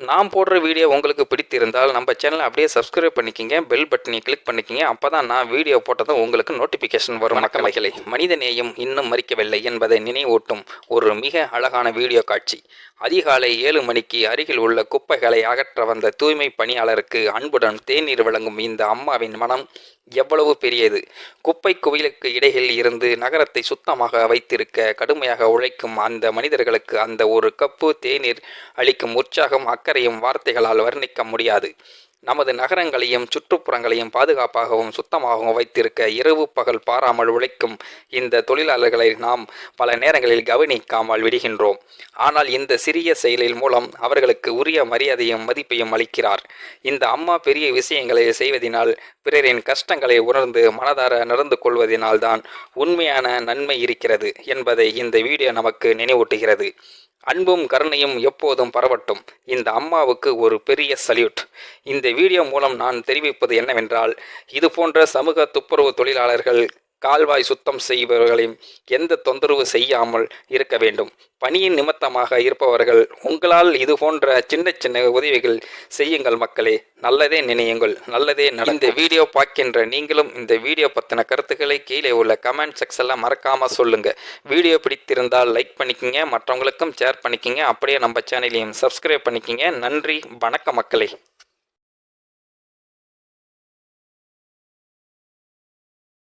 நான் போடுற வீடியோ உங்களுக்கு பிடித்திருந்தால் நம்ம சேனலை அப்படியே சப்ஸ்கிரைப் பண்ணிக்கிங்க பெல் பட்டனை கிளிக் பண்ணிக்கிங்க. அப்போ தான் நான் வீடியோ போட்டதும் உங்களுக்கு நோட்டிஃபிகேஷன் வரும். மக்களே மனித நேயம் இன்னும் மறிக்கவில்லை என்பதை நினைவூட்டும் ஒரு மிக அழகான வீடியோ காட்சி. அதிகாலை ஏழு மணிக்கு அருகில் உள்ள குப்பைகளை அகற்ற வந்த தூய்மை பணியாளருக்கு அன்புடன் தேநீர் வழங்கும் இந்த அம்மாவின் மனம் எவ்வளவு பெரியது. குப்பை குவியலுக்கு இடையில் இருந்து நகரத்தை சுத்தமாக வைத்திருக்க கடுமையாக உழைக்கும் அந்த மனிதர்களுக்கு அந்த ஒரு கப்பு தேநீர் அளிக்கும் உற்சாகம் அக்கறையும் வார்த்தைகளால் வர்ணிக்க முடியாது. நமது நகரங்களையும் சுற்றுப்புறங்களையும் பாதுகாப்பாகவும் சுத்தமாகவும் வைத்திருக்க இரவு பகல் பாராமல் உழைக்கும் இந்த தொழிலாளர்களை நாம் பல நேரங்களில் கவனிக்காமல் விடுகின்றோம். ஆனால் இந்த சிறிய செயலில் மூலம் அவர்களுக்கு உரிய மரியாதையும் மதிப்பையும் அளிக்கிறார். இந்த அம்மா பெரிய விஷயங்களை செய்வதனால் பிறரின் கஷ்டங்களை உணர்ந்து மனதார நடந்து கொள்வதனால்தான் உண்மையான நன்மை இருக்கிறது என்பதை இந்த வீடியோ நமக்கு நினைவூட்டுகிறது. அன்பும் கருணையும் எப்போதும் பரவட்டும். இந்த அம்மாவுக்கு ஒரு பெரிய சல்யூட். இந்த வீடியோ மூலம் நான் தெரிவிப்பது என்னவென்றால் இது போன்ற சமூக துப்புரவு தொழிலாளர்கள் கால்வாய் சுத்தம் செய்பவர்களையும் எந்த தொந்தரவு செய்யாமல் இருக்க வேண்டும். பணியின் நிமித்தமாக இருப்பவர்கள் உங்களால் இது போன்ற சின்ன சின்ன உதவிகள் செய்யுங்கள் மக்களே. நல்லதே நினையுங்கள் நல்லதே நடக்கும். இந்த வீடியோ பார்க்கின்ற நீங்களும் இந்த வீடியோ பற்றின கருத்துக்களை கீழே உள்ள கமெண்ட் செக்ஷனில் மறக்காமல் சொல்லுங்கள் வீடியோ பிடித்திருந்தால் லைக் பண்ணிக்கிங்க மற்றவங்களுக்கும் ஷேர் பண்ணிக்கிங்க. அப்படியே நம்ம சேனலையும் சப்ஸ்கிரைப் பண்ணிக்கிங்க. நன்றி வணக்கம் மக்களே.